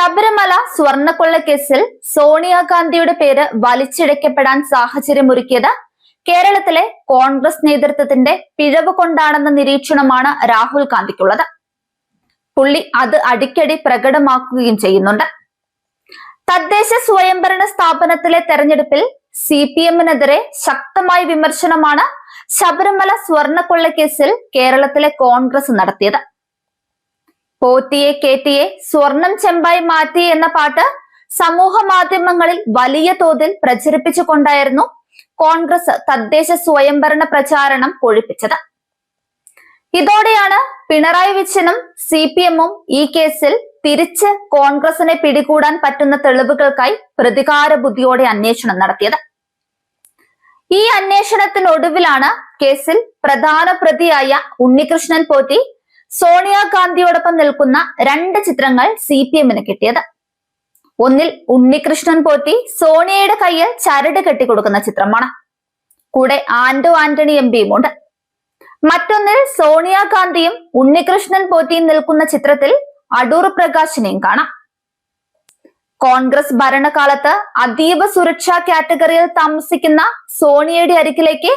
ശബരിമല സ്വർണക്കൊള്ളക്കേസിൽ കേസിൽ സോണിയാഗാന്ധിയുടെ പേര് വലിച്ചിഴയ്ക്കപ്പെടാൻ സാഹചര്യമൊരുക്കിയത് കേരളത്തിലെ കോൺഗ്രസ് നേതൃത്വത്തിന്റെ പിഴവ് കൊണ്ടാണെന്ന നിരീക്ഷണമാണ് രാഹുൽ ഗാന്ധിക്കുള്ളത്. പുള്ളി അത് അടിക്കടി പ്രകടമാക്കുകയും ചെയ്യുന്നുണ്ട്. തദ്ദേശ സ്വയംഭരണ സ്ഥാപനത്തിലെ തെരഞ്ഞെടുപ്പിൽ സി പി എമ്മിനെതിരെ ശക്തമായ വിമർശനമാണ് ശബരിമല സ്വർണക്കൊള്ളക്കേസിൽ കേസിൽ കേരളത്തിലെ കോൺഗ്രസ് നടത്തിയത്. പോറ്റിയെ കേത്തിയെ സ്വർണം ചെമ്പായി മാറ്റി എന്ന പാട്ട് സമൂഹ മാധ്യമങ്ങളിൽ വലിയ തോതിൽ പ്രചരിപ്പിച്ചുകൊണ്ടായിരുന്നു കോൺഗ്രസ് തദ്ദേശ സ്വയംഭരണ പ്രചാരണം കൊഴിപ്പിച്ചത്. ഇതോടെയാണ് പിണറായി വിജയനും സി പി എമ്മും ഈ കേസിൽ തിരിച്ച് കോൺഗ്രസിനെ പിടികൂടാൻ പറ്റുന്ന തെളിവുകൾക്കായി പ്രതികാര ബുദ്ധിയോടെ അന്വേഷണം നടത്തിയത്. ഈ അന്വേഷണത്തിനൊടുവിലാണ് കേസിൽ പ്രധാന പ്രതിയായ ഉണ്ണികൃഷ്ണൻ പോറ്റി സോണിയാഗാന്ധിയോടൊപ്പം നിൽക്കുന്ന രണ്ട് ചിത്രങ്ങൾ സി പി എമ്മിന് കിട്ടിയത്. ഒന്നിൽ ഉണ്ണികൃഷ്ണൻ പോറ്റി സോണിയയുടെ കയ്യിൽ ചരട് കെട്ടിക്കൊടുക്കുന്ന ചിത്രമാണ്. കൂടെ ആന്റോ ആന്റണി എം പിയും ഉണ്ട്. മറ്റൊന്നിൽ സോണിയാഗാന്ധിയും ഉണ്ണികൃഷ്ണൻ പോറ്റിയും നിൽക്കുന്ന ചിത്രത്തിൽ അടൂർ പ്രകാശിനെയും കാണാം. കോൺഗ്രസ് ഭരണകാലത്ത് അതീവ സുരക്ഷാ കാറ്റഗറിയിൽ താമസിക്കുന്ന സോണിയയുടെ അരികിലേക്ക്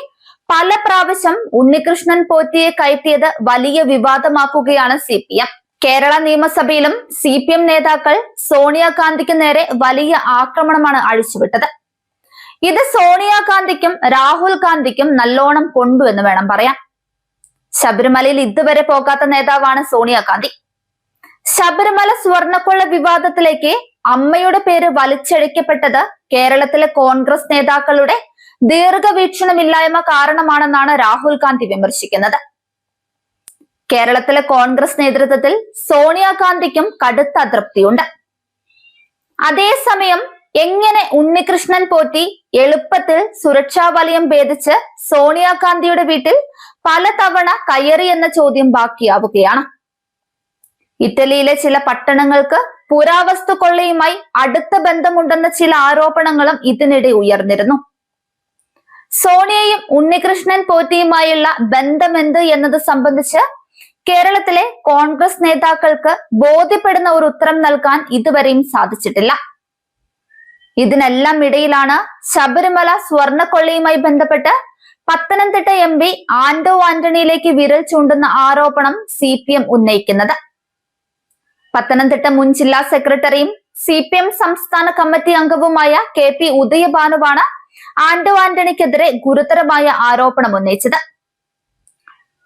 പല പ്രാവശ്യം ഉണ്ണികൃഷ്ണൻ പോറ്റിയെ കയറ്റിയത് വലിയ വിവാദമാക്കുകയാണ് സി പി എം. കേരള നിയമസഭയിലും സി പി എം നേതാക്കൾ സോണിയാഗാന്ധിക്ക് നേരെ വലിയ ആക്രമണമാണ് അഴിച്ചുവിട്ടത്. ഇത് സോണിയാഗാന്ധിക്കും രാഹുൽ ഗാന്ധിക്കും നല്ലോണം കൊണ്ടു എന്ന് വേണം പറയാം ശബരിമലയിൽ ഇതുവരെ പോകാത്ത നേതാവാണ് സോണിയാഗാന്ധി. ശബരിമല സ്വർണക്കൊള്ള വിവാദത്തിലേക്ക് അമ്മയുടെ പേര് വലിച്ചഴിക്കപ്പെട്ടത് കേരളത്തിലെ കോൺഗ്രസ് നേതാക്കളുടെ ദീർഘവീക്ഷണമില്ലായ്മ കാരണമാണെന്നാണ് രാഹുൽ ഗാന്ധി വിമർശിക്കുന്നത്. കേരളത്തിലെ കോൺഗ്രസ് നേതൃത്വത്തിൽ സോണിയാഗാന്ധിക്കും കടുത്ത അതൃപ്തിയുണ്ട്. അതേസമയം എങ്ങനെ ഉണ്ണികൃഷ്ണൻ പോറ്റി എളുപ്പത്തിൽ സുരക്ഷാ വലയം ഭേദിച്ച് സോണിയാഗാന്ധിയുടെ വീട്ടിൽ പലതവണ കയറി എന്ന ചോദ്യം ബാക്കിയാവുകയാണ്. ഇറ്റലിയിലെ ചില പട്ടണങ്ങൾക്ക് പുരാവസ്തു കൊള്ളയുമായി അടുത്ത ബന്ധമുണ്ടെന്ന ചില ആരോപണങ്ങളും ഇതിനിടെ ഉയർന്നിരുന്നു. സോണിയയും ഉണ്ണികൃഷ്ണൻ പോറ്റിയുമായുള്ള ബന്ധമെന്ത് എന്നത് സംബന്ധിച്ച് കേരളത്തിലെ കോൺഗ്രസ് നേതാക്കൾക്ക് ബോധ്യപ്പെടുന്ന ഒരു ഉത്തരം നൽകാൻ ഇതുവരെയും സാധിച്ചിട്ടില്ല. ഇതിനെല്ലാം ഇടയിലാണ് ശബരിമല സ്വർണക്കൊള്ളയുമായി ബന്ധപ്പെട്ട് പത്തനംതിട്ട എം പി ആന്റോ ആന്റണിയിലേക്ക് വിരൽ ചൂണ്ടുന്ന ആരോപണം സി പി എം ഉന്നയിക്കുന്നത്. പത്തനംതിട്ട മുൻ ജില്ലാ സെക്രട്ടറിയും സി പി എം സംസ്ഥാന കമ്മിറ്റി അംഗവുമായ കെ പി ഉദയഭാനുവാണ് ആന്റോ ആന്റണിക്കെതിരെ ഗുരുതരമായ ആരോപണം ഉന്നയിച്ചത്.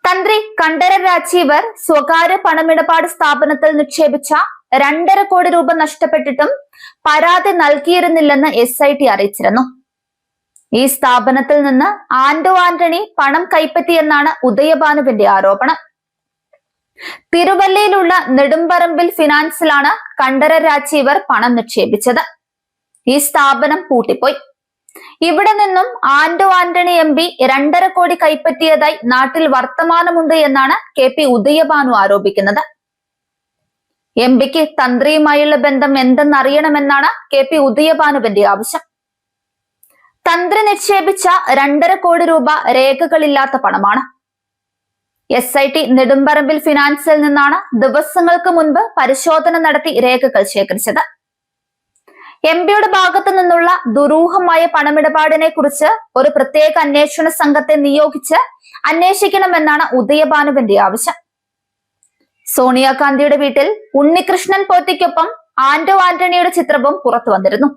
തന്ത്രി കണ്ഠര രാജീവർ സ്വകാര്യ പണമിടപാട് സ്ഥാപനത്തിൽ നിക്ഷേപിച്ച രണ്ടര കോടി രൂപ നഷ്ടപ്പെട്ടിട്ടും പരാതി നൽകിയിരുന്നില്ലെന്ന് എസ് ഐ ടി അറിയിച്ചിരുന്നു. ഈ സ്ഥാപനത്തിൽ നിന്ന് ആന്റോ ആന്റണി പണം കൈപ്പറ്റിയെന്നാണ് ഉദയഭാനുവിന്റെ ആരോപണം. തിരുവല്ലയിലുള്ള നെടുമ്പറമ്പിൽ ഫിനാൻസിലാണ് കണ്ടര രാജീവർ പണം നിക്ഷേപിച്ചത്. ഈ സ്ഥാപനം പൂട്ടിപ്പോയി. ഇവിടെ നിന്നും ആന്റോ ആന്റണി എം പി രണ്ടര കോടി കൈപ്പറ്റിയതായി നാട്ടിൽ വർത്തമാനമുണ്ട് എന്നാണ് കെ പി ഉദയഭാനു ആരോപിക്കുന്നത്. എം പിക്ക് തന്ത്രിയുമായുള്ള ബന്ധം എന്തെന്നറിയണമെന്നാണ് കെ പി ഉദയഭാനുവിന്റെ ആവശ്യം. തന്ത്രി നിക്ഷേപിച്ച രണ്ടര കോടി രൂപ രേഖകളില്ലാത്ത പണമാണ്. എസ് ഐ ടി നെടുമ്പറമ്പിൽ ഫിനാൻസിൽ നിന്നാണ് ദിവസങ്ങൾക്ക് മുൻപ് പരിശോധന നടത്തി രേഖകൾ ശേഖരിച്ചത്. എം പിയുടെ ഭാഗത്തു നിന്നുള്ള ദുരൂഹമായ പണമിടപാടിനെ കുറിച്ച് ഒരു പ്രത്യേക അന്വേഷണ സംഘത്തെ നിയോഗിച്ച് അന്വേഷിക്കണമെന്നാണ് ഉദയഭാനുവിന്റെ ആവശ്യം. സോണിയാഗാന്ധിയുടെ വീട്ടിൽ ഉണ്ണികൃഷ്ണൻ പോറ്റിക്കൊപ്പം ആന്റോ ആന്റണിയുടെ ചിത്രവും പുറത്തു വന്നിരുന്നു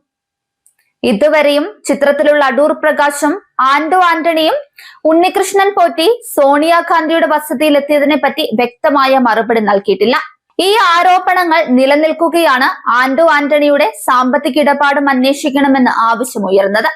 ഇതുവരെയും ചിത്രത്തിലുള്ള അടൂർ പ്രകാശും ആന്റോ ആന്റണിയും ഉണ്ണികൃഷ്ണൻ പോറ്റി സോണിയാഗാന്ധിയുടെ വസതിയിലെത്തിയതിനെ പറ്റി വ്യക്തമായ മറുപടി നൽകിയിട്ടില്ല. ഈ ആരോപണങ്ങൾ നിലനിൽക്കുകയാണ് ആന്റോ ആന്റണിയുടെ സാമ്പത്തിക ഇടപാടും അന്വേഷിക്കണമെന്ന് ആവശ്യമുയർന്നത്